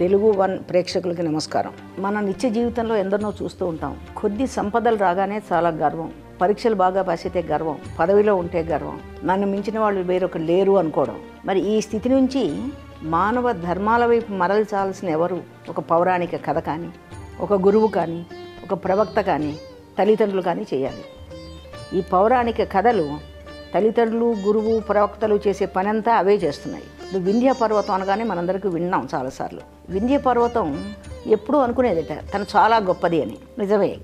Telugu one ప్రేక్షకులకి నమస్కారం. మన నిత్య జీవితంలో ఎందరినో చూస్తూ ఉంటాం. కొద్ది సంపదలు రాగానే చాలా గర్వం. పరీక్షలు బాగా పాసితే గర్వం. పదవిలో ఉంటే గర్వం. నన్ను మించిన వాళ్ళు వేరొకరు లేరు అనుకోవడం. మరి ఈ స్థితి నుంచి మానవ ధర్మాల వైపు మరల్చాల్సిన ఎవరు? ఒక పౌరాణిక కథ కానీ ఒక గురువు కానీ ఒక ప్రవక్త కానీ తల్లిదండ్రులు కానీ చేయాలి. ఈ పౌరాణిక కథలు తల్లిదండ్రులు గురువు ప్రవక్తలు చేసే పనంతా అవే చేస్తున్నాయి. వింధ్య పర్వతం అనగానే మనందరికీ విన్నాం చాలాసార్లు. వింధ్య పర్వతం ఎప్పుడూ అనుకునేదట తను చాలా గొప్పది అని. నిజమే.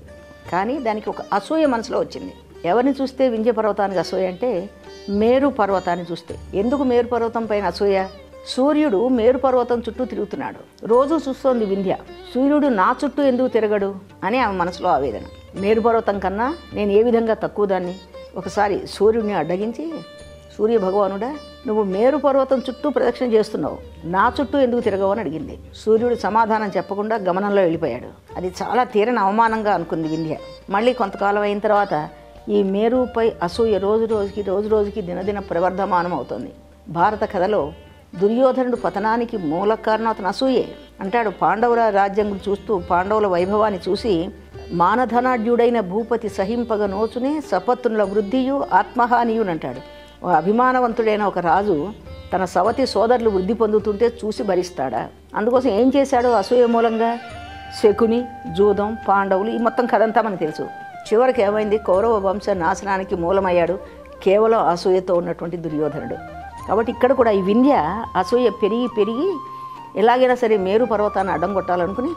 కానీ దానికి ఒక అసూయ మనసులో వచ్చింది. ఎవరిని చూస్తే వింధ్య పర్వతానికి అసూయ అంటే మేరు పర్వతాన్ని చూస్తే. ఎందుకు మేరు పర్వతం పైన అసూయ? సూర్యుడు మేరు పర్వతం చుట్టూ తిరుగుతున్నాడు. రోజు చూస్తోంది వింధ్య. సూర్యుడు నా చుట్టూ ఎందుకు తిరగడు? అని ఆమె మనసులో ఆవేదన. మేరు పర్వతం కన్నా నేను ఏ విధంగా తక్కువ దాన్ని? ఒకసారి సూర్యుడిని అడ్డగించి సూర్య భగవానుడా నువ్వు మేరు పర్వతం చుట్టూ ప్రదక్షిణ చేస్తున్నావు. నా చుట్టూ ఎందుకు తిరగవు అని అడిగింది. సూర్యుడు సమాధానం చెప్పకుండా గమనంలో వెళ్ళిపోయాడు. అది చాలా తీరని అవమానంగా అనుకుంది వింధ్య. మళ్ళీ కొంతకాలం అయిన తర్వాత ఈ మేరుపై అసూయ రోజు రోజుకి రోజు రోజుకి దినదిన ప్రవర్ధమానం అవుతుంది. భారత కథలో దుర్యోధనుడు పతనానికి మూల కారణం అతను అసూయే అంటాడు పాండవుల రాజ్యం చూస్తూ పాండవుల వైభవాన్ని చూసి మానధనాఢ్యుడైన భూపతి సహింపగ నోచునే సపత్తుల వృద్ధియు ఆత్మహానియుని అంటాడు అభిమానవంతుడైన ఒక రాజు తన సవతి సోదరులు వృద్ధి పొందుతుంటే చూసి భరిస్తాడా? అందుకోసం ఏం చేశాడు అసూయ మూలంగా? శకుని జూదం పాండవులు ఈ మొత్తం కథంతా మనకు తెలుసు. చివరికి ఏమైంది? కౌరవ వంశ నాశనానికి మూలమయ్యాడు కేవలం అసూయతో ఉన్నటువంటి దుర్యోధనుడు. కాబట్టి ఇక్కడ కూడా ఈ వింధ్య అసూయ పెరిగి పెరిగి ఎలాగైనా సరే మేరు పర్వతాన్ని అడ్డం కొట్టాలనుకుని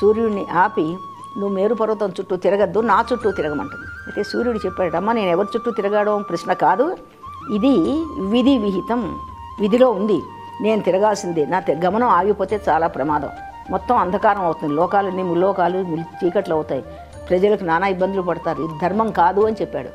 సూర్యుడిని ఆపి నువ్వు మేరు పర్వతం చుట్టూ తిరగద్దు నా చుట్టూ తిరగమంటుంది. అయితే సూర్యుడు చెప్పాడమ్మా నేను ఎవరి చుట్టూ తిరగడం? ప్రశ్న కాదు. ఇది విధి విహితం. విధిలో ఉంది. నేను తిరగాల్సిందే. నా గమనం ఆగిపోతే చాలా ప్రమాదం. మొత్తం అంధకారం అవుతుంది. లోకాలన్నీ ముల్లోకాలు చీకట్లు అవుతాయి. ప్రజలకు నానా ఇబ్బందులు పడతారు. ఇది ధర్మం కాదు అని చెప్పాడు.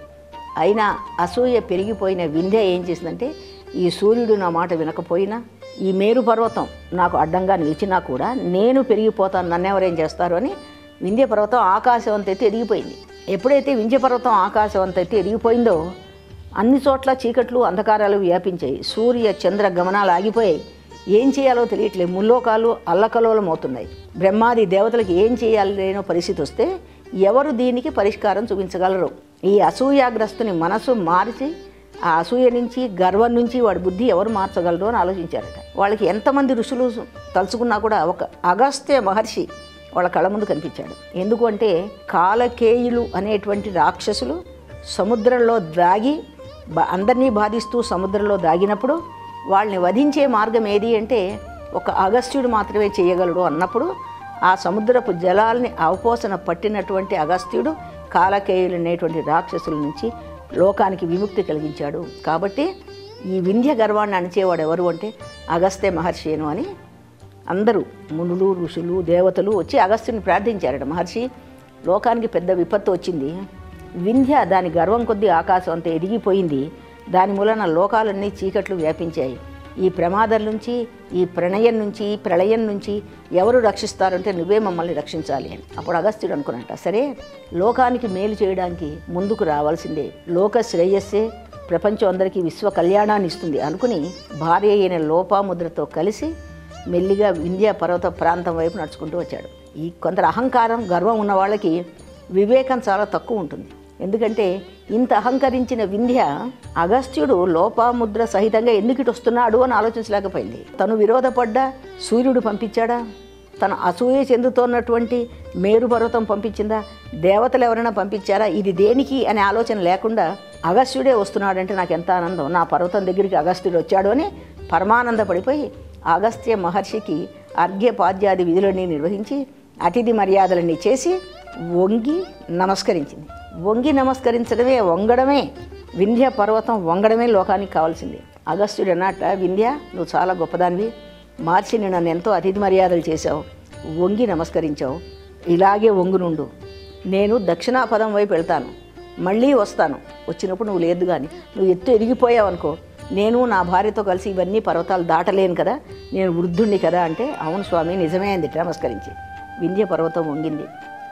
అయినా అసూయ పెరిగిపోయిన వింధ్య ఏం చేసిందంటే ఈ సూర్యుడు నా మాట వినకపోయినా ఈ మేరు పర్వతం నాకు అడ్డంగా నిలిచినా కూడా నేను పెరిగిపోతాను. నన్నెవరేం చేస్తారు అని వింధ్య పర్వతం ఆకాశవంత అయితే ఎరిగిపోయింది ఎప్పుడైతే వింధ్య పర్వతం ఆకాశవంత అయితే ఎరిగిపోయిందో అన్ని చోట్ల చీకట్లు అంధకారాలు వ్యాపించాయి. సూర్య చంద్ర గమనాలు ఆగిపోయాయి. ఏం చేయాలో తెలియట్లేదు ముల్లోకాలు అల్లకలోలం అవుతున్నాయి బ్రహ్మాది దేవతలకు ఏం చేయాలి లేనో పరిస్థితి వస్తే ఎవరు దీనికి పరిష్కారం చూపించగలరు? ఈ అసూయాగ్రస్తుని మనసు మార్చి ఆ అసూయ నుంచి గర్వం నుంచి వాడి బుద్ధి ఎవరు మార్చగలరు అని ఆలోచించారట. వాళ్ళకి ఎంతమంది ఋషులు తలుచుకున్నా కూడా ఒక అగస్త్య మహర్షి వాళ్ళ కళ్ళ ముందు కనిపించాడు. ఎందుకంటే కాలకేయులు అనేటువంటి రాక్షసులు సముద్రంలో దాగి అందరినీ బాధిస్తూ సముద్రంలో దాగినప్పుడు వాళ్ళని వధించే మార్గం ఏది అంటే ఒక అగస్త్యుడు మాత్రమే చేయగలడు అన్నప్పుడు ఆ సముద్రపు జలాల్ని అవపోసన పట్టినటువంటి అగస్త్యుడు కాలకేయులు అనేటువంటి రాక్షసుల నుంచి లోకానికి విముక్తి కలిగించాడు. కాబట్టి ఈ వింధ్య గర్వాన్ని అణిచేవాడు ఎవరు అంటే అగస్త్య మహర్షిను అని అందరూ మునులు ఋషులు దేవతలు వచ్చి అగస్త్యుని ప్రార్థించారట. మహర్షి లోకానికి పెద్ద విపత్తు వచ్చింది. వింధ్య దాని గర్వం కొద్దీ ఆకాశం అంతా ఎదిగిపోయింది. దాని మూలన లోకాలన్నీ చీకట్లు వ్యాపించాయి. ఈ ప్రమాదం నుంచి ఈ ప్రణయం నుంచి ఈ ప్రళయం నుంచి ఎవరు రక్షిస్తారంటే నువ్వే మమ్మల్ని రక్షించాలి అని. అప్పుడు అగస్త్యుడు అనుకున్నట్ట సరే లోకానికి మేలు చేయడానికి ముందుకు రావాల్సిందే. లోక శ్రేయస్సే ప్రపంచం అందరికీ విశ్వ కళ్యాణాన్ని ఇస్తుంది అనుకుని భార్య అయిన లోపాముద్రతో కలిసి మెల్లిగా వింధ్య పర్వత ప్రాంతం వైపు నడుచుకుంటూ వచ్చాడు. ఈ కొందరు అహంకారం గర్వం ఉన్న వాళ్ళకి వివేకం చాలా తక్కువ ఉంటుంది. ఎందుకంటే ఇంత అహంకరించిన వింధ్య అగస్త్యుడు లోపాముద్ర సహితంగా ఎందుకు వస్తున్నాడు అని ఆలోచించలేకపోయింది. తను విరోధపడ్డా సూర్యుడు పంపించాడా? తన అసూయ చెందుతున్నటువంటి మేరు పర్వతం పంపించిందా? దేవతలు ఎవరైనా పంపించారా? ఇది దేనికి అనే ఆలోచన లేకుండా అగస్త్యుడే వస్తున్నాడంటే నాకు ఎంత ఆనందం. నా పర్వతం దగ్గరికి అగస్త్యుడు వచ్చాడు అని పరమానందపడిపోయి అగస్త్య మహర్షికి అర్ఘ్యపాద్యాది విధులని నిర్వహించి అతిథి మర్యాదలన్నీ చేసి వంగి నమస్కరించింది. వంగి నమస్కరించడమే వంగడమే వింధ్య పర్వతం వంగడమే లోకానికి కావాల్సింది. అగస్త్యుడు అన్నట్ట వింధ్య నువ్వు చాలా గొప్పదానివి. మార్చి నేను నన్ను ఎంతో అతిథి మర్యాదలు చేశావు. వంగి నమస్కరించావు. ఇలాగే వంగునుండు. నేను దక్షిణాపదం వైపు వెళ్తాను. మళ్ళీ వస్తాను. వచ్చినప్పుడు నువ్వు లేదు కానీ నువ్వు ఎత్తు ఎదిగిపోయావు అనుకో. నేను నా భార్యతో కలిసి ఇవన్నీ పర్వతాలు దాటలేను కదా. నేను వృద్ధుణ్ణి కదా అంటే అవును స్వామి నిజమే అంది నమస్కరించి. వింధ్య పర్వతం వంగింది.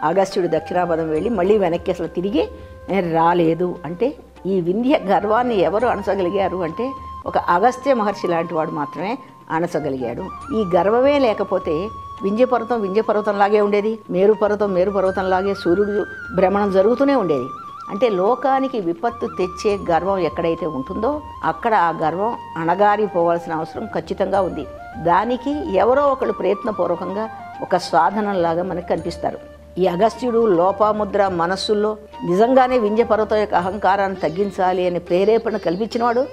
ఆగస్టుడు దక్షిణాపదం వెళ్ళి మళ్ళీ వెనక్కి అసలు తిరిగి నేను రాలేదు. అంటే ఈ వింధ్య గర్వాన్ని ఎవరు అనసగలిగారు అంటే ఒక అగస్త్య మహర్షి లాంటి వాడు మాత్రమే అనసగలిగాడు ఈ గర్వమే లేకపోతే వింధ్యపర్వతం పర్వతం ఉండేది మేరుపర్వతం మేరుపర్వతంలాగే సూర్యుడు భ్రమణం జరుగుతూనే ఉండేది. అంటే లోకానికి విపత్తు తెచ్చే గర్వం ఎక్కడైతే ఉంటుందో అక్కడ ఆ గర్వం అణగారిపోవాల్సిన అవసరం ఖచ్చితంగా ఉంది. దానికి ఎవరో ఒకళ్ళు ప్రయత్నపూర్వకంగా ఒక సాధనంలాగా మనకు కనిపిస్తారు. ఈ అగస్త్యుడు లోపాముద్ర మనస్సుల్లో నిజంగానే వింధ్య యొక్క అహంకారాన్ని తగ్గించాలి అనే ప్రేరేపణ కల్పించినవాడు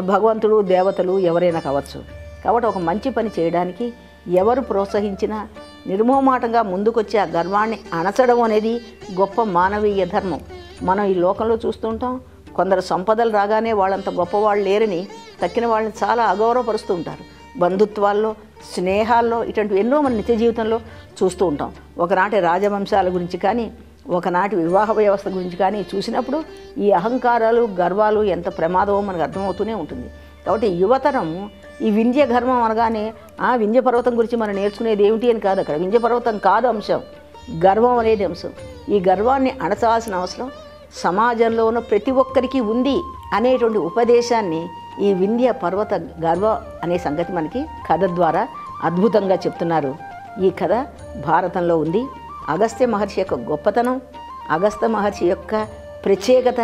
భగవంతుడు దేవతలు ఎవరైనా కావచ్చు. కాబట్టి ఒక మంచి పని చేయడానికి ఎవరు ప్రోత్సహించినా నిర్మోమాటంగా ముందుకొచ్చి ఆ గర్వాన్ని అణచడం అనేది గొప్ప మానవీయ ధర్మం. మనం ఈ లోకంలో చూస్తుంటాం కొందరు సంపదలు రాగానే వాళ్ళంత గొప్పవాళ్ళు లేరని తక్కిన వాళ్ళని చాలా అగౌరవపరుస్తూ ఉంటారు. బంధుత్వాల్లో స్నేహాల్లో ఇటువంటి ఎన్నో మన నిత్య జీవితంలో చూస్తూ ఉంటాం. ఒకనాటి రాజవంశాల గురించి కానీ ఒకనాటి వివాహ వ్యవస్థ గురించి కానీ చూసినప్పుడు ఈ అహంకారాలు గర్వాలు ఎంత ప్రమాదమో మనకు అర్థమవుతూనే ఉంటుంది. కాబట్టి యువతరం ఈ వింధ్య గర్వం అనగానే ఆ వింధ్య పర్వతం గురించి మనం నేర్చుకునేది ఏమిటి అని కాదు అక్కడ. వింధ్య పర్వతం కాదు అంశం. గర్వం అనేది అంశం. ఈ గర్వాన్ని అణచాల్సిన అవసరం సమాజంలో ఉన్న ప్రతి ఒక్కరికి ఉంది అనేటువంటి ఉపదేశాన్ని ఈ వింధ్య పర్వత గర్వ అనే సంగతి మనకి కథ ద్వారా అద్భుతంగా చెప్తున్నారు. ఈ కథ భారతంలో ఉంది. అగస్త్య మహర్షి యొక్క గొప్పతనం అగస్త్య మహర్షి యొక్క ప్రత్యేకత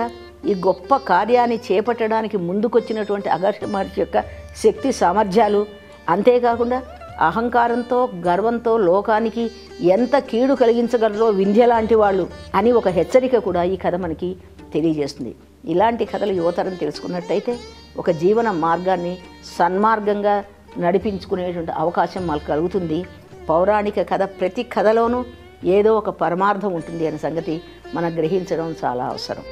ఈ గొప్ప కార్యాన్ని చేపట్టడానికి ముందుకొచ్చినటువంటి అగస్త్య మహర్షి యొక్క శక్తి సామర్థ్యాలు అంతేకాకుండా అహంకారంతో గర్వంతో లోకానికి ఎంత కీడు కలిగించగలరో వింధ్య లాంటి వాళ్ళు అని ఒక హెచ్చరిక కూడా ఈ కథ మనకి తెలియజేస్తుంది. ఇలాంటి కథలు యువతరం తెలుసుకున్నట్టయితే ఒక జీవన మార్గాన్ని సన్మార్గంగా నడిపించుకునేటువంటి అవకాశం మనకు కలుగుతుంది. పౌరాణిక కథ ప్రతి కథలోనూ ఏదో ఒక పరమార్థం ఉంటుంది అనే సంగతి మనం గ్రహించడం చాలా అవసరం.